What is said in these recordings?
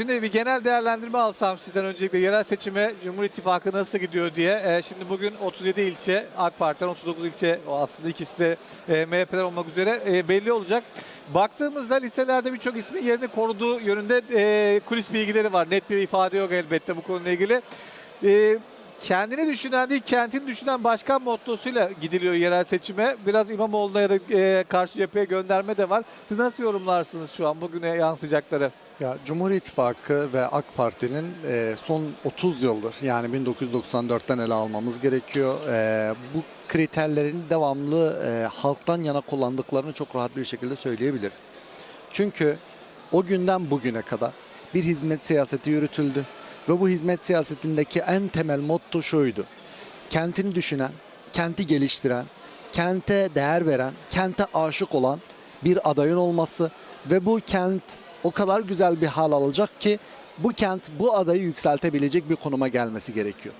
şimdi bir genel değerlendirme alsam sizden öncelikle yerel seçime Cumhur İttifakı nasıl gidiyor diye. E, şimdi bugün 37 ilçe AK Parti'den 39 ilçe o aslında ikisi de e, olmak üzere e, belli olacak. Baktığımızda listelerde birçok ismin yerini koruduğu yönünde e, kulis bilgileri var. Net bir ifade yok elbette bu konuyla ilgili. E, kendini düşünen değil, kentini düşünen başkan mottosuyla gidiliyor yerel seçime. Biraz İmamoğlu'na ya da e, karşı cepheye gönderme de var. Siz nasıl yorumlarsınız şu an bugüne yansıyacakları? Ya Cumhur İttifakı ve AK Parti'nin e, son 30 yıldır yani 1994'ten ele almamız gerekiyor. E, bu kriterlerin devamlı e, halktan yana kullandıklarını çok rahat bir şekilde söyleyebiliriz. Çünkü o günden bugüne kadar bir hizmet siyaseti yürütüldü ve bu hizmet siyasetindeki en temel motto şuydu. Kentini düşünen, kenti geliştiren, kente değer veren, kente aşık olan bir adayın olması ve bu kent o kadar güzel bir hal alacak ki bu kent bu adayı yükseltebilecek bir konuma gelmesi gerekiyor.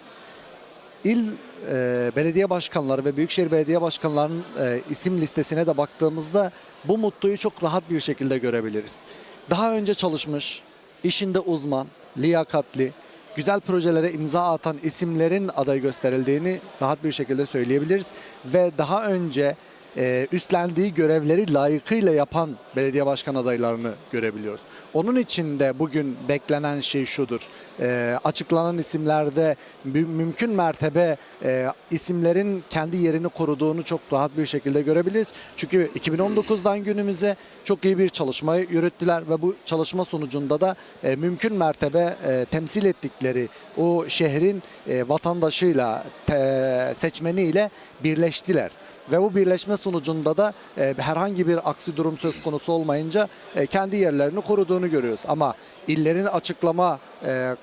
İl e, belediye başkanları ve büyükşehir belediye başkanlarının e, isim listesine de baktığımızda bu mutluyu çok rahat bir şekilde görebiliriz. Daha önce çalışmış, işinde uzman, liyakatli, güzel projelere imza atan isimlerin aday gösterildiğini rahat bir şekilde söyleyebiliriz. Ve daha önce e, üstlendiği görevleri layıkıyla yapan belediye başkan adaylarını görebiliyoruz. Onun için de bugün beklenen şey şudur. E, açıklanan isimlerde mü- mümkün mertebe e, isimlerin kendi yerini koruduğunu çok rahat bir şekilde görebiliriz. Çünkü 2019'dan günümüze çok iyi bir çalışma yürüttüler ve bu çalışma sonucunda da e, mümkün mertebe e, temsil ettikleri o şehrin e, vatandaşıyla, te- seçmeniyle birleştiler. Ve bu birleşme sonucunda da e, herhangi bir aksi durum söz konusu olmayınca e, kendi yerlerini koruduğunu görüyoruz. Ama illerin açıklama e,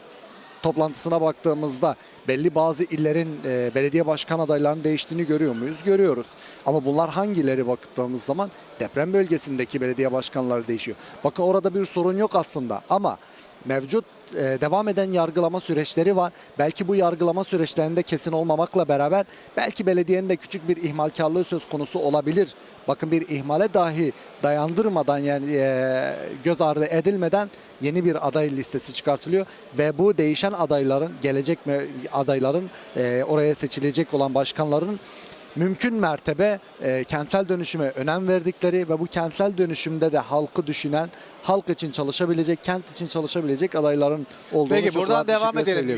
toplantısına baktığımızda belli bazı illerin e, belediye başkan adaylarının değiştiğini görüyor muyuz? Görüyoruz. Ama bunlar hangileri baktığımız zaman deprem bölgesindeki belediye başkanları değişiyor. Bakın orada bir sorun yok aslında ama mevcut e, devam eden yargılama süreçleri var. Belki bu yargılama süreçlerinde kesin olmamakla beraber belki belediyenin de küçük bir ihmalkarlığı söz konusu olabilir. Bakın bir ihmale dahi dayandırmadan yani e, göz ardı edilmeden yeni bir aday listesi çıkartılıyor ve bu değişen adayların gelecek adayların e, oraya seçilecek olan başkanların mümkün mertebe e, kentsel dönüşüme önem verdikleri ve bu kentsel dönüşümde de halkı düşünen, halk için çalışabilecek, kent için çalışabilecek adayların olduğunu Peki çok buradan rahat bir devam şekilde edelim.